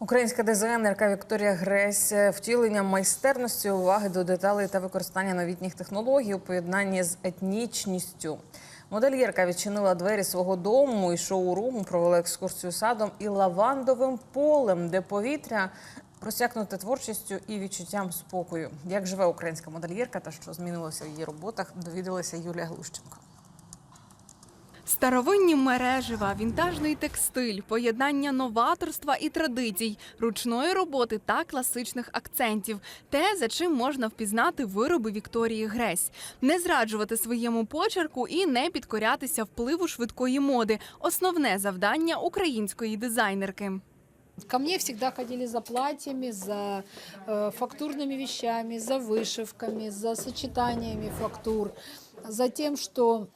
Українська дизайнерка Вікторія Гресь втілення майстерності, уваги до деталей та використання новітніх технологій у поєднанні з етнічністю. Модельєрка відчинила двері свого дому і шоуруму, провела екскурсію садом і лавандовим полем, де повітря просякнуте творчістю і відчуттям спокою. Як живе українська модельєрка та що змінилося в її роботах, довідалася Юлія Глущенко. Старовинні мережева, вінтажний текстиль, поєднання новаторства і традицій, ручної роботи та класичних акцентів те, за чим можна впізнати вироби Вікторії Гресь, не зраджувати своєму почерку і не підкорятися впливу швидкої моди основне завдання української дизайнерки. Ко мне всегда ходили за платьями, за э, фактурными вещами, за вышивками, за сочетаниями фактур, за тем, что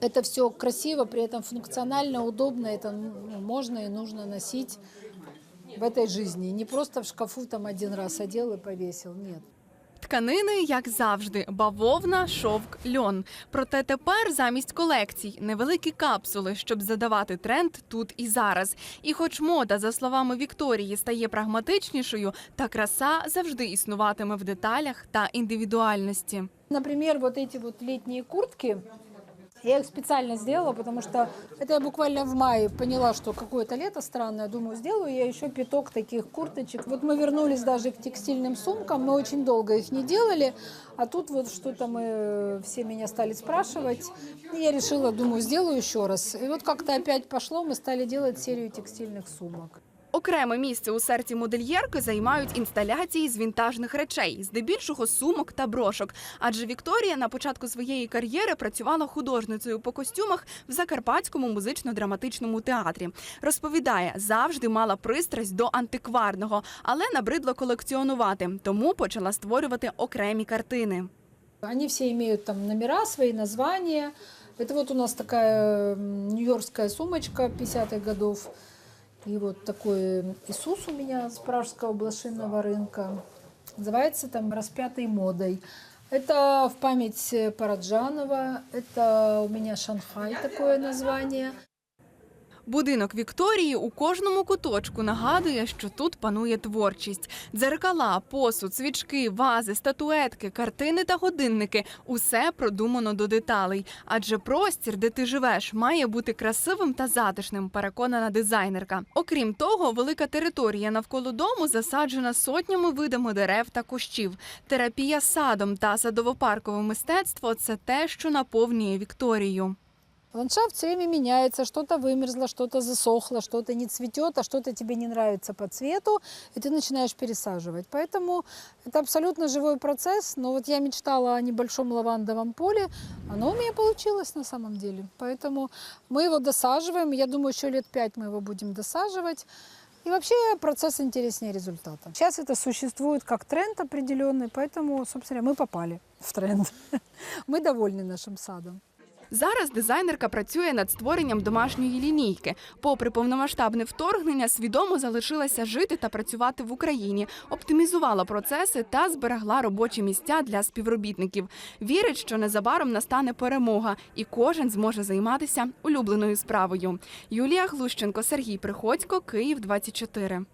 это все красиво, при этом функционально, удобно, это ну, можно и нужно носить в этой жизни. Не просто в шкафу там один раз одел и повесил, нет. Тканини, як завжди, бавовна, шовк, льон. Проте тепер замість колекцій невеликі капсули, щоб задавати тренд тут і зараз. І хоч мода, за словами Вікторії, стає прагматичнішою, та краса завжди існуватиме в деталях та індивідуальності. Например, вот эти вот летние куртки, я их специально сделала, потому что это я буквально в мае поняла, что какое-то лето странное. Думаю, сделаю я еще пяток таких курточек. Вот мы вернулись даже к текстильным сумкам, мы очень долго их не делали, а тут вот что-то мы, все меня стали спрашивать. И я решила, думаю, сделаю еще раз. И вот как-то опять пошло, мы стали делать серию текстильных сумок. Окреме місце у серці модельєрки займають інсталяції з вінтажних речей, здебільшого сумок та брошок. Адже Вікторія на початку своєї кар'єри працювала художницею по костюмах в Закарпатському музично-драматичному театрі. Розповідає, завжди мала пристрасть до антикварного, але набридло колекціонувати, тому почала створювати окремі картини. Они все имеют там номера, свои названия. Это вот у нас такая м, нью-йоркская сумочка 50-х годов. И вот такой Иисус у меня с пражского блошиного рынка. Называется там «Распятый модой». Это в память Параджанова. Это у меня Шанхай такое название. Будинок Вікторії у кожному куточку нагадує, що тут панує творчість. Дзеркала, посуд, свічки, вази, статуетки, картини та годинники усе продумано до деталей. Адже простір, де ти живеш, має бути красивим та затишним, переконана дизайнерка. Окрім того, велика територія навколо дому засаджена сотнями видами дерев та кущів. Терапія садом та садово-паркове мистецтво це те, що наповнює Вікторію. Ландшафт все время меняется, что-то вымерзло, что-то засохло, что-то не цветет, а что-то тебе не нравится по цвету, и ты начинаешь пересаживать. Поэтому это абсолютно живой процесс. Но вот я мечтала о небольшом лавандовом поле, оно у меня получилось на самом деле. Поэтому мы его досаживаем. Я думаю, еще лет пять мы его будем досаживать. И вообще процесс интереснее результата. Сейчас это существует как тренд определенный, поэтому, собственно, мы попали в тренд. Мы довольны нашим садом. Зараз дизайнерка працює над створенням домашньої лінійки. Попри повномасштабне вторгнення, свідомо залишилася жити та працювати в Україні, оптимізувала процеси та зберегла робочі місця для співробітників. Вірить, що незабаром настане перемога, і кожен зможе займатися улюбленою справою. Юлія Глущенко, Сергій Приходько, Київ 24.